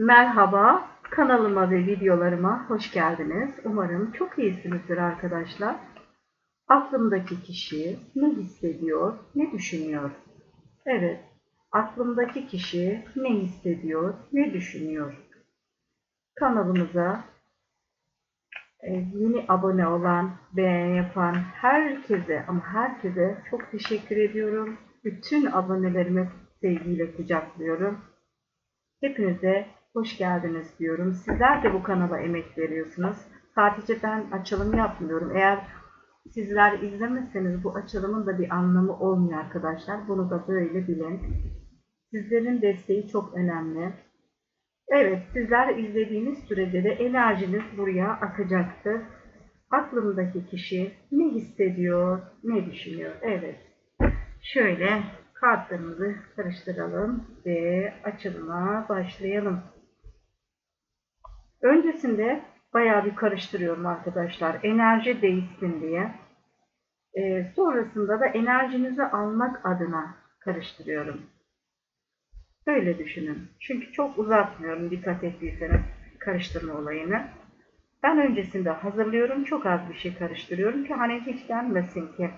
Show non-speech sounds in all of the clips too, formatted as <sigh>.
Merhaba, kanalıma ve videolarıma hoş geldiniz. Umarım çok iyisinizdir arkadaşlar. Aklımdaki kişi ne hissediyor, ne düşünüyor? Evet, aklımdaki kişi ne hissediyor, ne düşünüyor? Kanalımıza e, yeni abone olan, beğen yapan herkese ama herkese çok teşekkür ediyorum. Bütün abonelerimi sevgiyle kucaklıyorum. Hepinize hoş geldiniz diyorum. Sizler de bu kanala emek veriyorsunuz. Sadece ben açılım yapmıyorum. Eğer sizler izlemezseniz bu açılımın da bir anlamı olmuyor arkadaşlar. Bunu da böyle bilin. Sizlerin desteği çok önemli. Evet, sizler izlediğiniz sürede de enerjiniz buraya akacaktır. Aklımdaki kişi ne hissediyor, ne düşünüyor? Evet. Şöyle kartlarımızı karıştıralım ve açılıma başlayalım. Öncesinde bayağı bir karıştırıyorum arkadaşlar. Enerji değişsin diye. Ee, sonrasında da enerjinizi almak adına karıştırıyorum. Böyle düşünün. Çünkü çok uzatmıyorum dikkat ettiyseniz karıştırma olayını. Ben öncesinde hazırlıyorum. Çok az bir şey karıştırıyorum ki hani hiç denmesin ki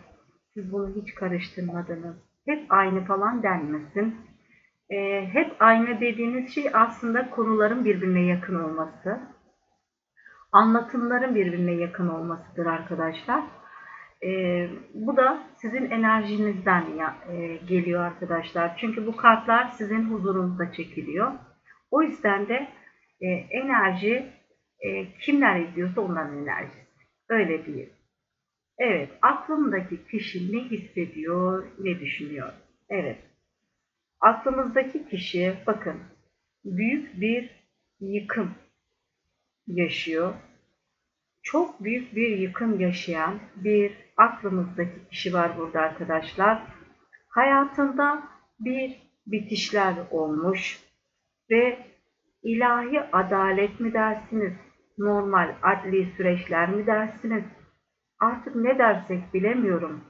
siz bunu hiç karıştırmadınız. Hep aynı falan denmesin. Ee, hep aynı dediğiniz şey aslında konuların birbirine yakın olması. Anlatımların birbirine yakın olmasıdır arkadaşlar. Ee, bu da sizin enerjinizden ya, e, geliyor arkadaşlar. Çünkü bu kartlar sizin huzurunuzda çekiliyor. O yüzden de e, enerji e, kimler izliyorsa onların enerjisi. Öyle değil. Evet, aklımdaki kişi ne hissediyor, ne düşünüyor? Evet, aklımızdaki kişi bakın büyük bir yıkım yaşıyor. Çok büyük bir yıkım yaşayan bir aklımızdaki kişi var burada arkadaşlar. Hayatında bir bitişler olmuş ve ilahi adalet mi dersiniz, normal adli süreçler mi dersiniz, artık ne dersek bilemiyorum.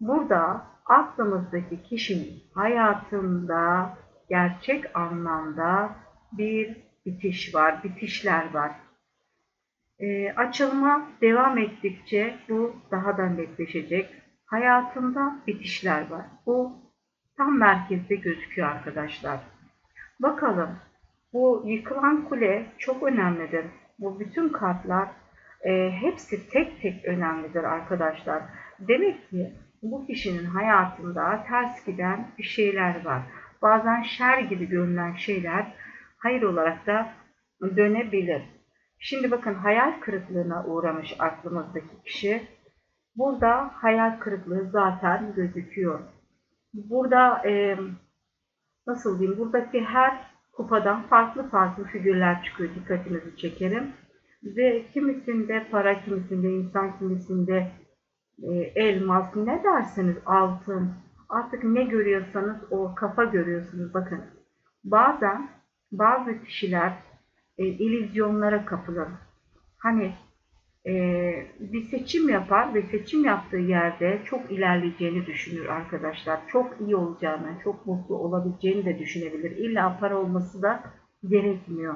Burada aklımızdaki kişinin hayatında gerçek anlamda bir bitiş var, bitişler var. E, açılma devam ettikçe bu daha da netleşecek. Hayatında bitişler var. Bu tam merkezde gözüküyor arkadaşlar. Bakalım bu yıkılan kule çok önemlidir. Bu bütün kartlar e, hepsi tek tek önemlidir arkadaşlar. Demek ki bu kişinin hayatında ters giden bir şeyler var. Bazen şer gibi görünen şeyler hayır olarak da dönebilir. Şimdi bakın hayal kırıklığına uğramış aklımızdaki kişi. Burada hayal kırıklığı zaten gözüküyor. Burada e, nasıl diyeyim buradaki her kupadan farklı farklı figürler çıkıyor dikkatinizi çekerim. Ve kimisinde para, kimisinde insan, kimisinde e, elmas, ne derseniz altın, artık ne görüyorsanız o kafa görüyorsunuz. Bakın bazen bazı kişiler e, illüzyonlara kapılır. Hani e, bir seçim yapar ve seçim yaptığı yerde çok ilerleyeceğini düşünür arkadaşlar. Çok iyi olacağını, çok mutlu olabileceğini de düşünebilir. İlla para olması da gerekmiyor.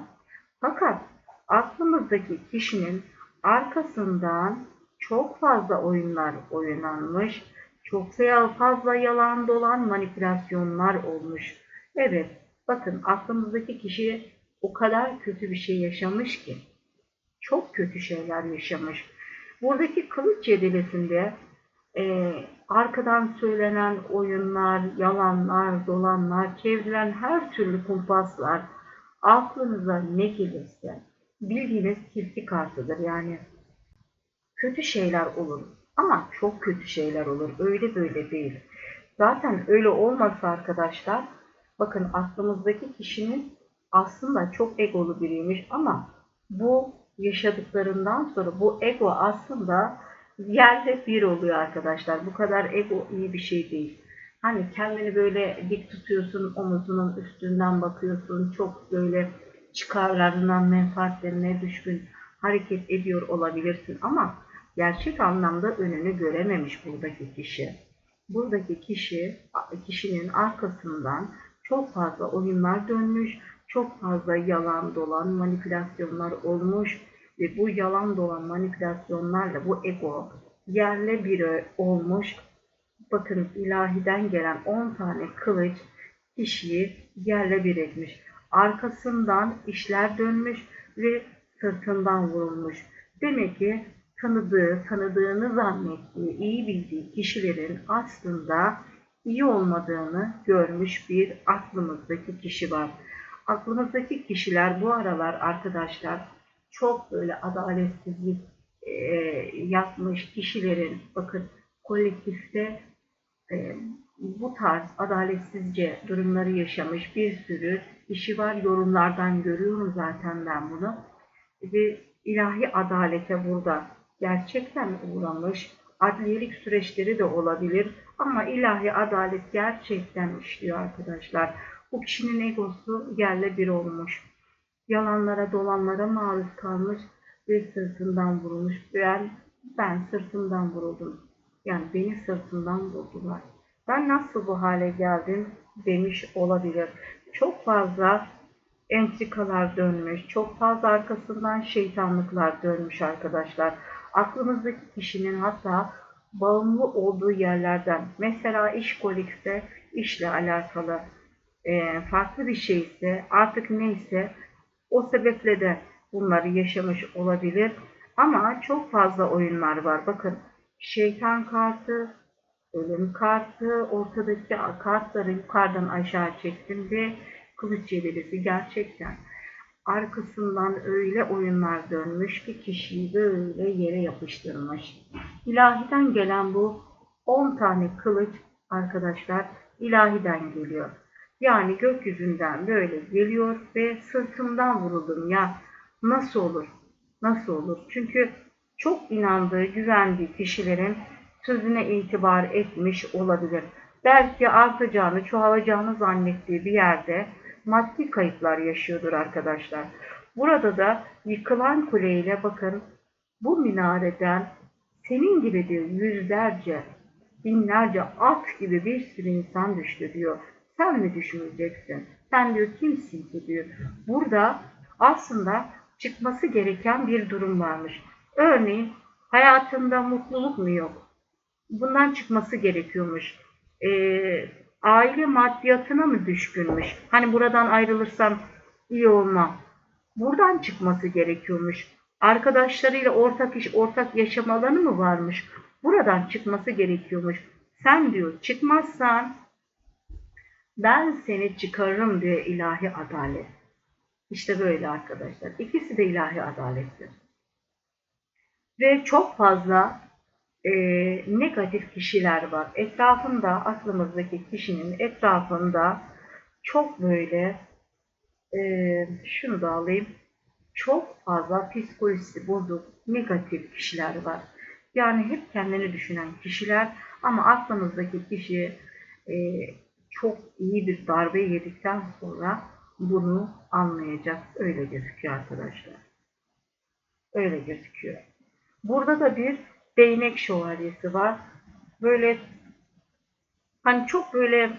Fakat aklımızdaki kişinin arkasından çok fazla oyunlar oynanmış, çok fazla yalan dolan manipülasyonlar olmuş. Evet, bakın aklımızdaki kişi o kadar kötü bir şey yaşamış ki, çok kötü şeyler yaşamış. Buradaki kılıç cedelesinde e, arkadan söylenen oyunlar, yalanlar, dolanlar, çevrilen her türlü kumpaslar, aklınıza ne gelirse, bildiğiniz tilki kartıdır. Yani kötü şeyler olur ama çok kötü şeyler olur. Öyle böyle değil. Zaten öyle olmasa arkadaşlar bakın aklımızdaki kişinin aslında çok egolu biriymiş ama bu yaşadıklarından sonra bu ego aslında yerde bir oluyor arkadaşlar. Bu kadar ego iyi bir şey değil. Hani kendini böyle dik tutuyorsun, omuzunun üstünden bakıyorsun, çok böyle çıkarlarından menfaatlerine düşkün hareket ediyor olabilirsin ama gerçek anlamda önünü görememiş buradaki kişi. Buradaki kişi, kişinin arkasından çok fazla oyunlar dönmüş, çok fazla yalan dolan manipülasyonlar olmuş ve bu yalan dolan manipülasyonlarla bu ego yerle bir olmuş. Bakın ilahiden gelen 10 tane kılıç kişiyi yerle bir etmiş. Arkasından işler dönmüş ve sırtından vurulmuş. Demek ki tanıdığı, tanıdığını zannettiği, iyi bildiği kişilerin aslında iyi olmadığını görmüş bir aklımızdaki kişi var. Aklımızdaki kişiler bu aralar arkadaşlar çok böyle adaletsizlik e, yapmış kişilerin bakın kolektifte e, bu tarz adaletsizce durumları yaşamış bir sürü kişi var. Yorumlardan görüyorum zaten ben bunu. Ve ilahi adalete burada gerçekten uğramış. Adliyelik süreçleri de olabilir ama ilahi adalet gerçekten işliyor arkadaşlar. Bu kişinin egosu yerle bir olmuş. Yalanlara dolanlara maruz kalmış ve sırtından vurulmuş. Ben, ben sırtından vuruldum. Yani beni sırtından vurdular. Ben nasıl bu hale geldim demiş olabilir. Çok fazla entrikalar dönmüş, çok fazla arkasından şeytanlıklar dönmüş arkadaşlar. Aklımızdaki kişinin hatta bağımlı olduğu yerlerden, mesela iş kolikse işle alakalı e, farklı bir şeyse artık neyse o sebeple de bunları yaşamış olabilir. Ama çok fazla oyunlar var. Bakın şeytan kartı, ölüm kartı, ortadaki kartları yukarıdan aşağı çektim ve kılıç yedirisi gerçekten arkasından öyle oyunlar dönmüş ki kişiyi böyle yere yapıştırmış. İlahiden gelen bu 10 tane kılıç arkadaşlar ilahiden geliyor. Yani gökyüzünden böyle geliyor ve sırtımdan vuruldum ya nasıl olur? Nasıl olur? Çünkü çok inandığı, güvendiği kişilerin sözüne itibar etmiş olabilir. Belki artacağını, çoğalacağını zannettiği bir yerde maddi kayıplar yaşıyordur arkadaşlar. Burada da yıkılan kuleyle bakın bu minareden senin gibi diyor yüzlerce, binlerce at gibi bir sürü insan düştü diyor. Sen mi düşmeyeceksin? Sen diyor kimsin ki diyor. Burada aslında çıkması gereken bir durum varmış. Örneğin hayatında mutluluk mu yok? Bundan çıkması gerekiyormuş. Ee, aile maddiyatına mı düşkünmüş? Hani buradan ayrılırsam iyi olmam. Buradan çıkması gerekiyormuş. Arkadaşlarıyla ortak iş, ortak yaşam alanı mı varmış? Buradan çıkması gerekiyormuş. Sen diyor çıkmazsan ben seni çıkarırım diyor ilahi adalet. İşte böyle arkadaşlar. İkisi de ilahi adalettir. Ve çok fazla e, negatif kişiler var. Etrafında, aklımızdaki kişinin etrafında çok böyle e, şunu da alayım. Çok fazla psikolojisi bozuk, negatif kişiler var. Yani hep kendini düşünen kişiler ama aklımızdaki kişi e, çok iyi bir darbe yedikten sonra bunu anlayacak. Öyle gözüküyor arkadaşlar. Öyle gözüküyor. Burada da bir değnek şövalyesi var. Böyle hani çok böyle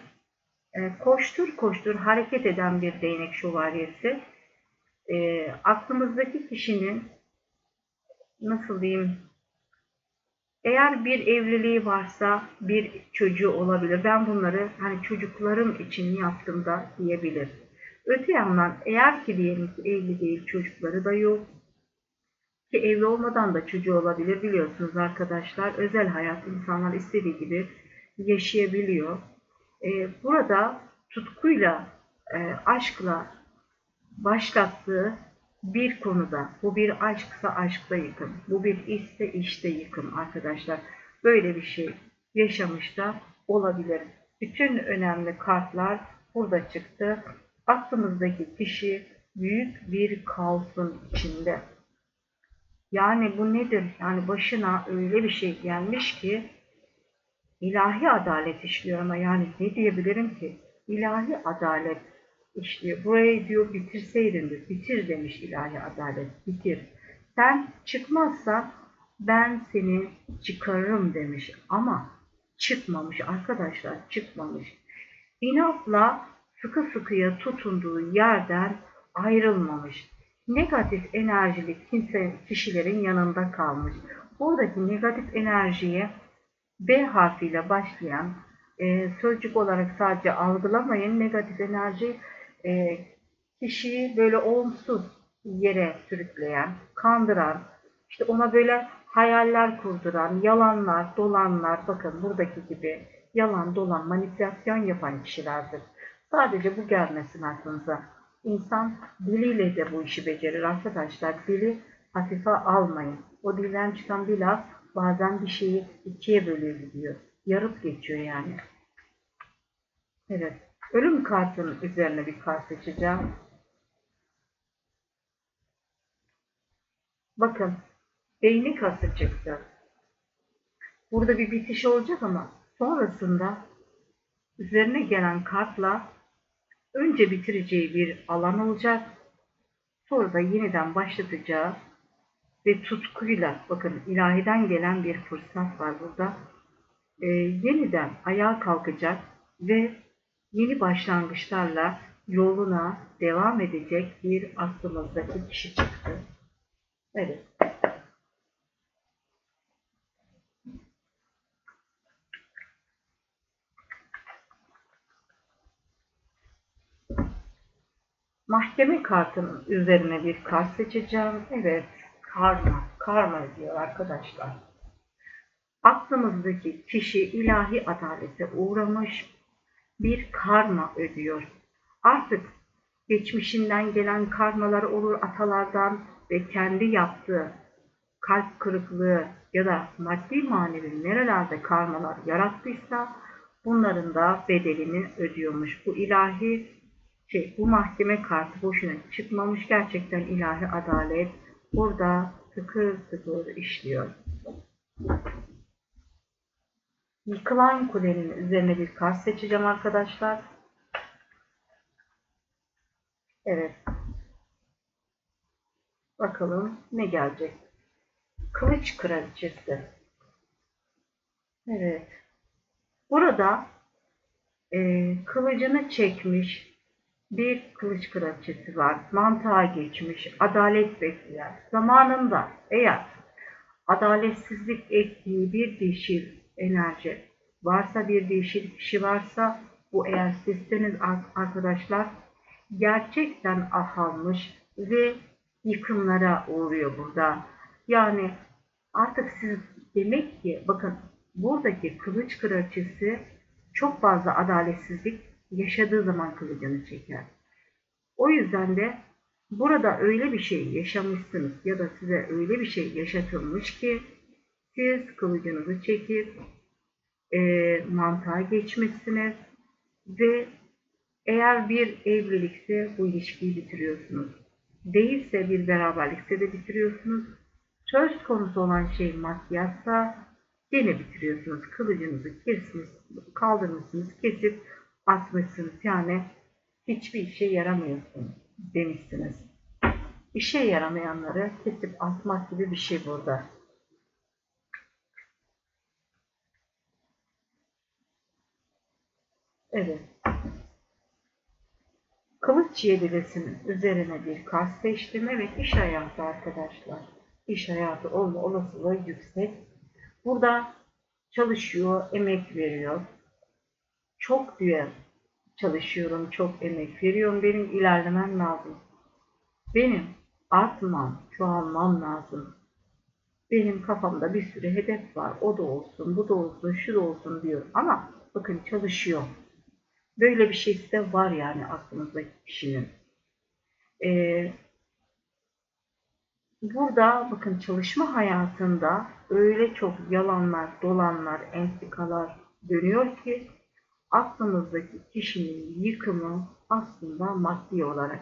e, koştur koştur hareket eden bir değnek şövalyesi. E, aklımızdaki kişinin nasıl diyeyim eğer bir evliliği varsa bir çocuğu olabilir. Ben bunları hani çocuklarım için yaptım da diyebilir. Öte yandan eğer ki diyelim ki evli değil çocukları da yok ki evli olmadan da çocuğu olabilir biliyorsunuz arkadaşlar. Özel hayat insanlar istediği gibi yaşayabiliyor. Ee, burada tutkuyla, e, aşkla başlattığı bir konuda, bu bir aşksa aşkta yıkım, bu bir işse işte yıkım arkadaşlar. Böyle bir şey yaşamış da olabilir. Bütün önemli kartlar burada çıktı. Aklımızdaki kişi büyük bir kaosun içinde. Yani bu nedir? Yani başına öyle bir şey gelmiş ki ilahi adalet işliyor ama yani ne diyebilirim ki? İlahi adalet işliyor. Burayı diyor bitirseydin diyor. Bitir demiş ilahi adalet. Bitir. Sen çıkmazsa ben seni çıkarırım demiş. Ama çıkmamış arkadaşlar çıkmamış. İnatla sıkı sıkıya tutunduğu yerden ayrılmamış. Negatif enerjili kimse kişilerin yanında kalmış. Buradaki negatif enerjiye B harfiyle başlayan e, sözcük olarak sadece algılamayın. Negatif enerji e, kişiyi böyle olumsuz yere sürükleyen, kandıran, işte ona böyle hayaller kurduran, yalanlar, dolanlar, bakın buradaki gibi yalan, dolan, manipülasyon yapan kişilerdir. Sadece bu gelmesin aklınıza. İnsan diliyle de bu işi becerir arkadaşlar. Dili hafife almayın. O dilden çıkan bir laf bazen bir şeyi ikiye bölüyor gidiyor. Yarıp geçiyor yani. Evet. Ölüm kartının üzerine bir kart seçeceğim. Bakın. Beyni kası çıktı. Burada bir bitiş olacak ama sonrasında üzerine gelen kartla önce bitireceği bir alan olacak. Sonra da yeniden başlatacağı ve tutkuyla bakın ilahiden gelen bir fırsat var burada. Ee, yeniden ayağa kalkacak ve yeni başlangıçlarla yoluna devam edecek bir aklımızdaki kişi çıktı. Evet. Mahkeme kartının üzerine bir kart seçeceğim. Evet, karma, karma diyor arkadaşlar. Aklımızdaki kişi ilahi adalete uğramış bir karma ödüyor. Artık geçmişinden gelen karmalar olur atalardan ve kendi yaptığı kalp kırıklığı ya da maddi manevi nerelerde karmalar yarattıysa bunların da bedelini ödüyormuş. Bu ilahi şey, bu mahkeme kartı boşuna çıkmamış. Gerçekten ilahi adalet burada tıkır tıkır işliyor. Yıkılan kulenin üzerine bir kart seçeceğim arkadaşlar. Evet. Bakalım ne gelecek. Kılıç kraliçesi. Evet. Burada e, kılıcını çekmiş bir kılıç kraliçesi var. Mantığa geçmiş, adalet bekleyen. Zamanında eğer adaletsizlik ettiği bir dişil enerji varsa, bir dişil kişi varsa, bu eğer sizseniz arkadaşlar gerçekten ahalmış ve yıkımlara uğruyor burada. Yani artık siz demek ki bakın buradaki kılıç kraliçesi çok fazla adaletsizlik yaşadığı zaman kılıcını çeker. O yüzden de burada öyle bir şey yaşamışsınız ya da size öyle bir şey yaşatılmış ki siz kılıcınızı çekip e, mantığa geçmişsiniz ve eğer bir evlilikse bu ilişkiyi bitiriyorsunuz. Değilse bir beraberlikse de bitiriyorsunuz. Söz konusu olan şey maddiyatsa yine bitiriyorsunuz. Kılıcınızı kesmiş, kaldırmışsınız, kesip atmışsınız. Yani hiçbir işe yaramıyorsun demişsiniz. İşe yaramayanları kesip atmak gibi bir şey burada. Evet. Kılıç yedilisinin üzerine bir kart seçtim. Evet iş hayatı arkadaşlar. İş hayatı olma olasılığı yüksek. Burada çalışıyor, emek veriyor. Çok diyor çalışıyorum, çok emek veriyorum. Benim ilerlemem lazım. Benim artmam, çoğalmam lazım. Benim kafamda bir sürü hedef var. O da olsun, bu da olsun, şu da olsun diyor. Ama bakın çalışıyor. Böyle bir şey de var yani aklınızdaki kişinin. Ee, burada bakın çalışma hayatında öyle çok yalanlar, dolanlar, entrikalar dönüyor ki aklımızdaki kişinin yıkımı aslında maddi olarak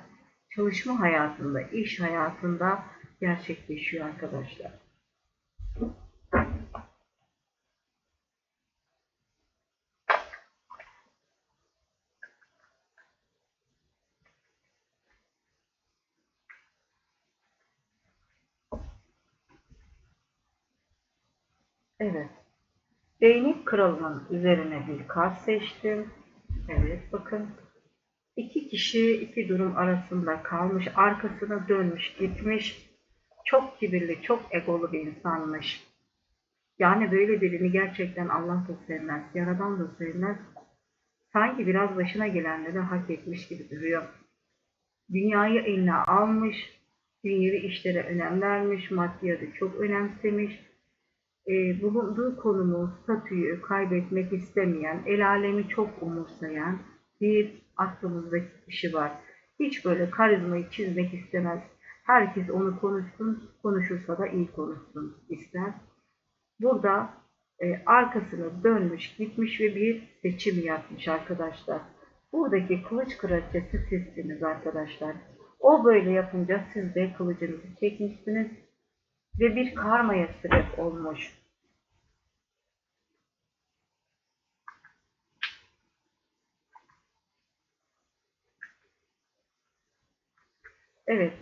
çalışma hayatında, iş hayatında gerçekleşiyor arkadaşlar. Evet. Değnek kralının üzerine bir kart seçtim. Evet bakın. İki kişi iki durum arasında kalmış, arkasına dönmüş, gitmiş. Çok kibirli, çok egolu bir insanmış. Yani böyle birini gerçekten Allah da sevmez, Yaradan da sevmez. Sanki biraz başına gelenleri hak etmiş gibi duruyor. Dünyayı eline almış, dünyevi işlere önem vermiş, maddiyatı çok önemsemiş. E, bulunduğu konumu, statüyü kaybetmek istemeyen, el alemi çok umursayan bir aklımızdaki kişi var. Hiç böyle karizmayı çizmek istemez. Herkes onu konuşsun, konuşursa da iyi konuşsun ister. Burada e, arkasını dönmüş, gitmiş ve bir seçim yapmış arkadaşlar. Buradaki kılıç kraliçesi sizsiniz arkadaşlar. O böyle yapınca siz de kılıcınızı çekmişsiniz ve bir karmaya sebep olmuş. Evet.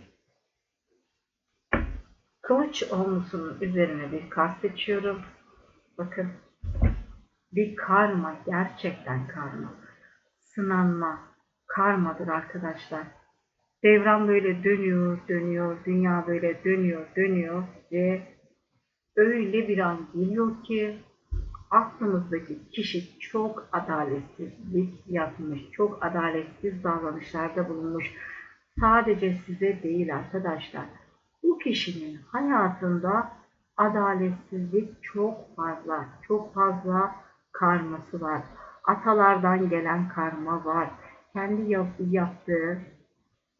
Kılıç olmusunun üzerine bir kart seçiyorum. Bakın. Bir karma. Gerçekten karma. Sınanma. Karmadır arkadaşlar. Devran böyle dönüyor, dönüyor. Dünya böyle dönüyor, dönüyor. Ve öyle bir an geliyor ki aklımızdaki kişi çok adaletsizlik yapmış. Çok adaletsiz davranışlarda bulunmuş sadece size değil arkadaşlar. Bu kişinin hayatında adaletsizlik çok fazla, çok fazla karması var. Atalardan gelen karma var. Kendi yaptığı,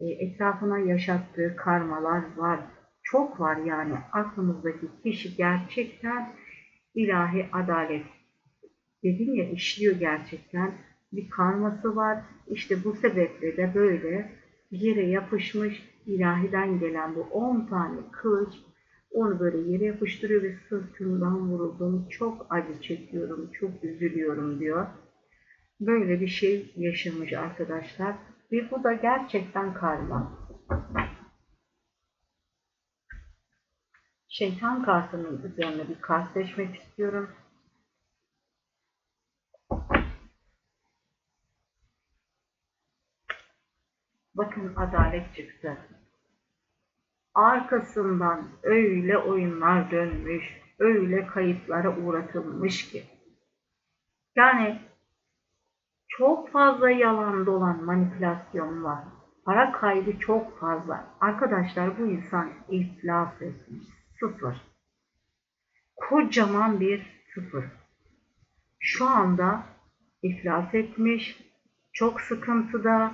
etrafına yaşattığı karmalar var. Çok var yani aklımızdaki kişi gerçekten ilahi adalet. Dedim ya işliyor gerçekten. Bir karması var. İşte bu sebeple de böyle yere yapışmış ilahiden gelen bu 10 tane kılıç onu böyle yere yapıştırıyor ve sırtımdan vuruldum. Çok acı çekiyorum, çok üzülüyorum diyor. Böyle bir şey yaşamış arkadaşlar. Ve bu da gerçekten karma. Şeytan kartının üzerine bir kart seçmek istiyorum. Bakın adalet çıktı. Arkasından öyle oyunlar dönmüş, öyle kayıplara uğratılmış ki. Yani çok fazla yalan dolan manipülasyon var. Para kaybı çok fazla. Arkadaşlar bu insan iflas etmiş. Sıfır. Kocaman bir sıfır. Şu anda iflas etmiş. Çok sıkıntıda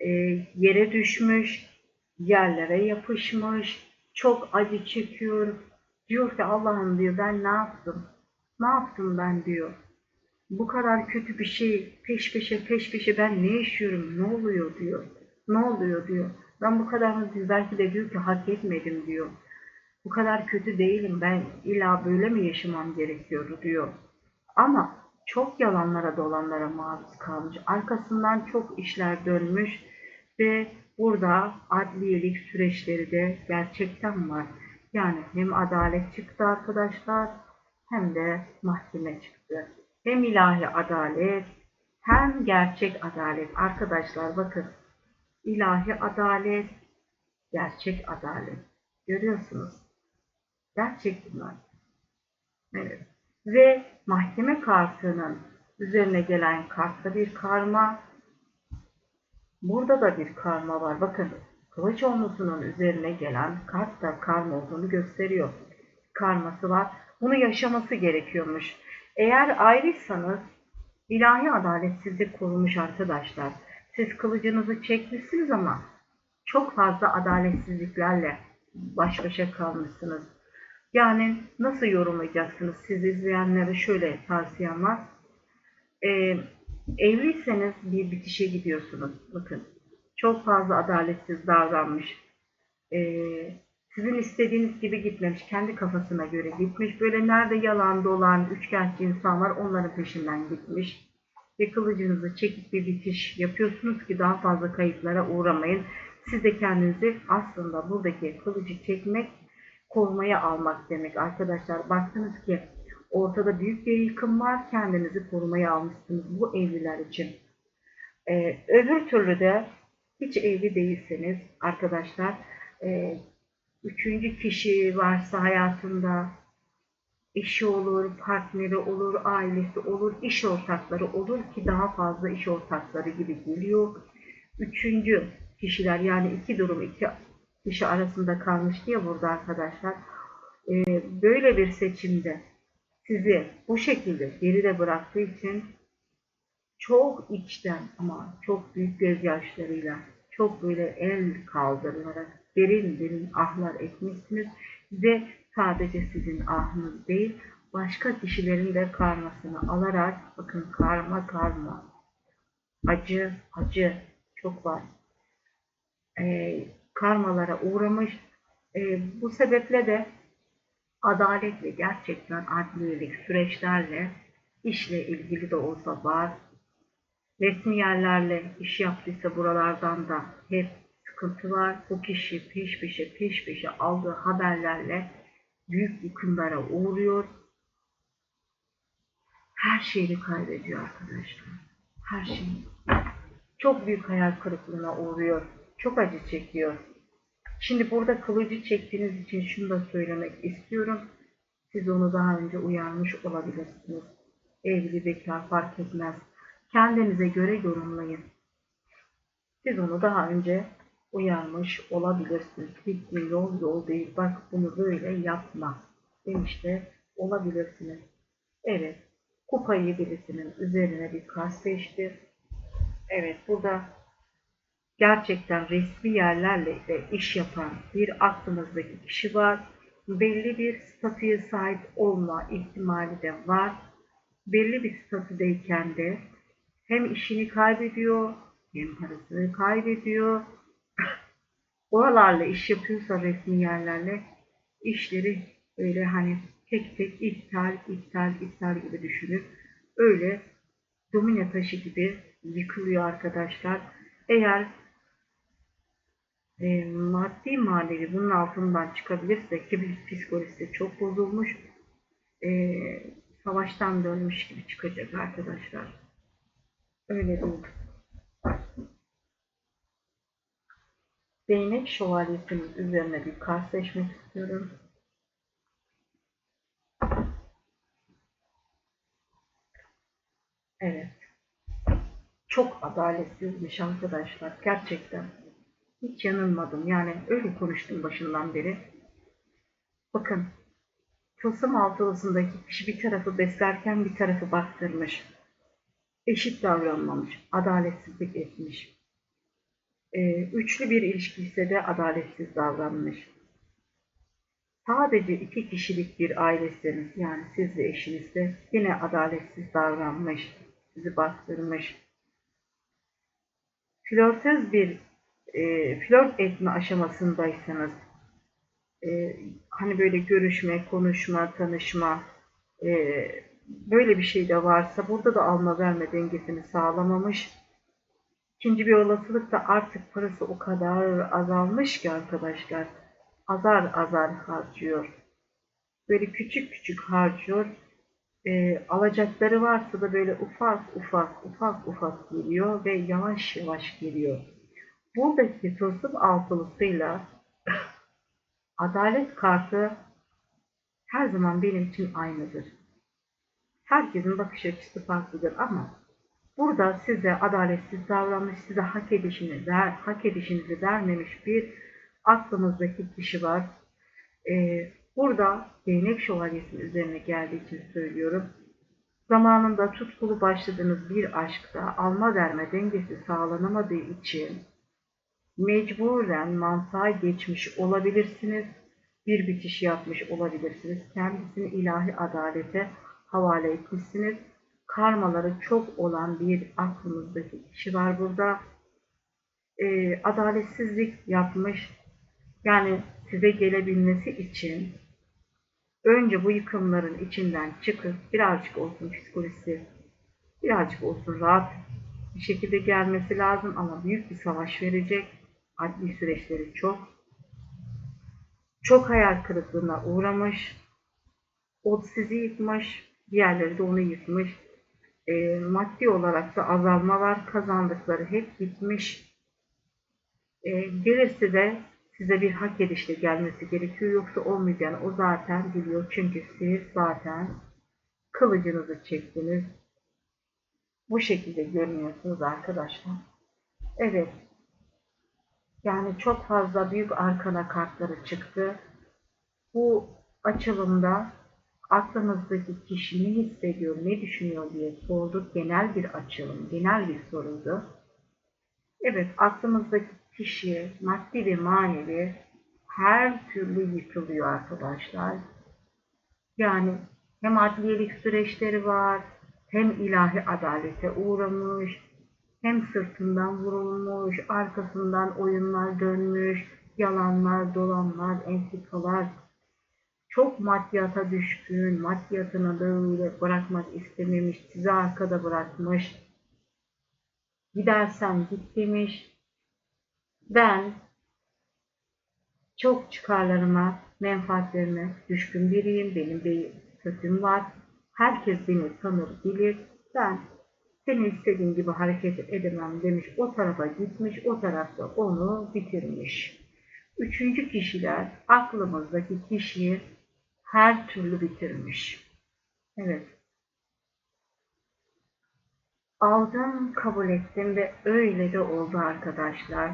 e, yere düşmüş, yerlere yapışmış, çok acı çekiyor. Diyor ki Allah'ım diyor ben ne yaptım? Ne yaptım ben diyor. Bu kadar kötü bir şey peş peşe peş peşe ben ne yaşıyorum? Ne oluyor diyor. Ne oluyor diyor. Ben bu kadar diyor, belki de diyor ki hak etmedim diyor. Bu kadar kötü değilim ben illa böyle mi yaşamam gerekiyordu diyor. Ama çok yalanlara dolanlara maruz kalmış. Arkasından çok işler dönmüş ve burada adliyelik süreçleri de gerçekten var. Yani hem adalet çıktı arkadaşlar hem de mahkeme çıktı. Hem ilahi adalet hem gerçek adalet. Arkadaşlar bakın ilahi adalet, gerçek adalet. Görüyorsunuz. Gerçek bunlar. Evet. Ve mahkeme kartının üzerine gelen kartta bir karma Burada da bir karma var. Bakın kılıç olmusunun üzerine gelen kart da karma olduğunu gösteriyor. Karması var. Bunu yaşaması gerekiyormuş. Eğer ayrıysanız ilahi adalet sizi korumuş arkadaşlar. Siz kılıcınızı çekmişsiniz ama çok fazla adaletsizliklerle baş başa kalmışsınız. Yani nasıl yorumlayacaksınız? Siz izleyenlere şöyle tavsiyem var. Ee, Evliyseniz bir bitişe gidiyorsunuz. Bakın çok fazla adaletsiz davranmış. Ee, sizin istediğiniz gibi gitmemiş. Kendi kafasına göre gitmiş. Böyle nerede yalan dolan üçgenci insan var onların peşinden gitmiş. Ve kılıcınızı çekip bir bitiş yapıyorsunuz ki daha fazla kayıplara uğramayın. Siz de kendinizi aslında buradaki kılıcı çekmek korumaya almak demek arkadaşlar. Baktınız ki Ortada büyük bir yıkım var. Kendinizi korumaya almışsınız bu evliler için. Ee, öbür türlü de hiç evli değilseniz arkadaşlar e, üçüncü kişi varsa hayatında eşi olur, partneri olur, ailesi olur, iş ortakları olur ki daha fazla iş ortakları gibi geliyor. Üçüncü kişiler yani iki durum iki kişi arasında kalmış diye burada arkadaşlar. Ee, böyle bir seçimde sizi bu şekilde geride bıraktığı için çok içten ama çok büyük gözyaşlarıyla çok böyle el kaldırılarak derin derin ahlar etmişsiniz ve sadece sizin ahınız değil başka kişilerin de karmasını alarak bakın karma karma acı acı çok var. Ee, karmalara uğramış ee, bu sebeple de adaletle gerçekten adliyelik süreçlerle işle ilgili de olsa var. Resmi yerlerle iş yaptıysa buralardan da hep sıkıntı var. Bu kişi peş peşe peş peşe aldığı haberlerle büyük yıkımlara uğruyor. Her şeyini kaybediyor arkadaşlar. Her şeyi. Çok büyük hayal kırıklığına uğruyor. Çok acı çekiyor. Şimdi burada kılıcı çektiğiniz için şunu da söylemek istiyorum. Siz onu daha önce uyarmış olabilirsiniz. Evli bekar fark etmez kendinize göre yorumlayın. Siz onu daha önce uyarmış olabilirsiniz. Gittiğin yol yol değil. Bak bunu böyle yapma. Demiş de olabilirsiniz. Evet. Kupayı birisinin üzerine bir kart seçti. Evet burada gerçekten resmi yerlerle de iş yapan bir aklınızdaki kişi var. Belli bir statüye sahip olma ihtimali de var. Belli bir statüdeyken de hem işini kaybediyor hem parasını kaybediyor. Oralarla iş yapıyorsa resmi yerlerle işleri öyle hani tek tek iptal, iptal, iptal gibi düşünür. Öyle domine taşı gibi yıkılıyor arkadaşlar. Eğer e, maddi manevi bunun altından çıkabilirse ki bir psikolojisi çok bozulmuş e, savaştan dönmüş gibi çıkacak arkadaşlar. Öyle değil. Değnek şövalyesinin üzerine bir kart seçmek istiyorum. Evet. Çok adaletsizmiş arkadaşlar. Gerçekten. Hiç yanılmadım. Yani öyle konuştum başından beri. Bakın. Tılsım altılısındaki kişi bir tarafı beslerken bir tarafı baktırmış eşit davranmamış, adaletsizlik etmiş. Ee, üçlü bir ilişki de adaletsiz davranmış. Sadece iki kişilik bir ailesiniz, yani siz ve eşiniz de yine adaletsiz davranmış, sizi bastırmış. Flörtöz bir e, flört etme aşamasındaysanız, e, hani böyle görüşme, konuşma, tanışma, e, böyle bir şey de varsa burada da alma verme dengesini sağlamamış. İkinci bir olasılık da artık parası o kadar azalmış ki arkadaşlar. Azar azar harcıyor. Böyle küçük küçük harcıyor. E, alacakları varsa da böyle ufak ufak ufak ufak geliyor ve yavaş yavaş geliyor. Buradaki tılsım altılısıyla <coughs> adalet kartı her zaman benim için aynıdır. Herkesin bakış açısı farklıdır ama burada size adaletsiz davranmış, size hak edişini ver, hak edişinizi vermemiş bir aklınızdaki kişi var. Ee, burada değnek şövalyesinin üzerine geldiği için söylüyorum. Zamanında tutkulu başladığınız bir aşkta alma verme dengesi sağlanamadığı için mecburen mantığa geçmiş olabilirsiniz. Bir bitiş yapmış olabilirsiniz. Kendisini ilahi adalete havale etmişsiniz. Karmaları çok olan bir aklımızdaki kişi var burada. E, adaletsizlik yapmış. Yani size gelebilmesi için önce bu yıkımların içinden çıkıp birazcık olsun psikolojisi, birazcık olsun rahat bir şekilde gelmesi lazım ama büyük bir savaş verecek. Adli süreçleri çok. Çok hayal kırıklığına uğramış. O sizi yıkmış. Diğerleri de onu yıkmış. E, maddi olarak da azalma var. Kazandıkları hep gitmiş. E, gelirse de size bir hak edişle gelmesi gerekiyor. Yoksa olmayacağını o zaten biliyor. Çünkü siz zaten kılıcınızı çektiniz. Bu şekilde görünüyorsunuz arkadaşlar. Evet. Yani çok fazla büyük arkana kartları çıktı. Bu açılımda aklınızdaki kişi ne hissediyor, ne düşünüyor diye sorduk. Genel bir açılım, genel bir soruydu. Evet, aklımızdaki kişi maddi ve manevi her türlü yıkılıyor arkadaşlar. Yani hem adliyelik süreçleri var, hem ilahi adalete uğramış, hem sırtından vurulmuş, arkasından oyunlar dönmüş, yalanlar, dolanlar, entrikalar, çok maddiyata düşkün, maddiyatını böyle bırakmak istememiş, sizi arkada bırakmış, gidersen git demiş, ben çok çıkarlarıma, menfaatlerime düşkün biriyim, benim bir kötüm var, herkes beni tanır, bilir, ben senin istediğin gibi hareket edemem demiş, o tarafa gitmiş, o tarafta onu bitirmiş. Üçüncü kişiler aklımızdaki kişiyi her türlü bitirmiş. Evet. Aldım, kabul ettim ve öyle de oldu arkadaşlar.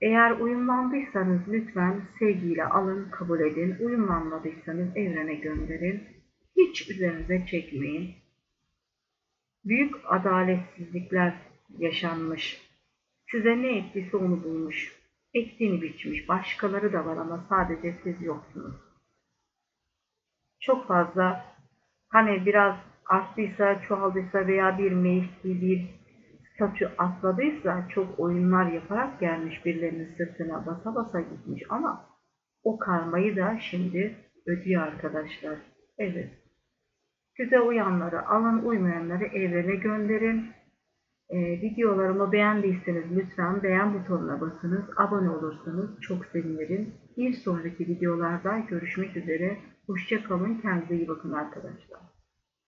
Eğer uyumlandıysanız lütfen sevgiyle alın, kabul edin. Uyumlanmadıysanız evrene gönderin. Hiç üzerinize çekmeyin. Büyük adaletsizlikler yaşanmış. Size ne ettiyse onu bulmuş. Ektiğini biçmiş. Başkaları da var ama sadece siz yoksunuz. Çok fazla hani biraz arttıysa, çoğaldıysa veya bir mevki, bir statü atladıysa çok oyunlar yaparak gelmiş birilerinin sırtına basa basa gitmiş ama o karmayı da şimdi ödüyor arkadaşlar. Evet. Size uyanları alın, uymayanları evrene gönderin. Ee, videolarımı beğendiyseniz lütfen beğen butonuna basınız. Abone olursanız çok sevinirim. Bir sonraki videolarda görüşmek üzere. Hoşçakalın. Kendinize iyi bakın arkadaşlar.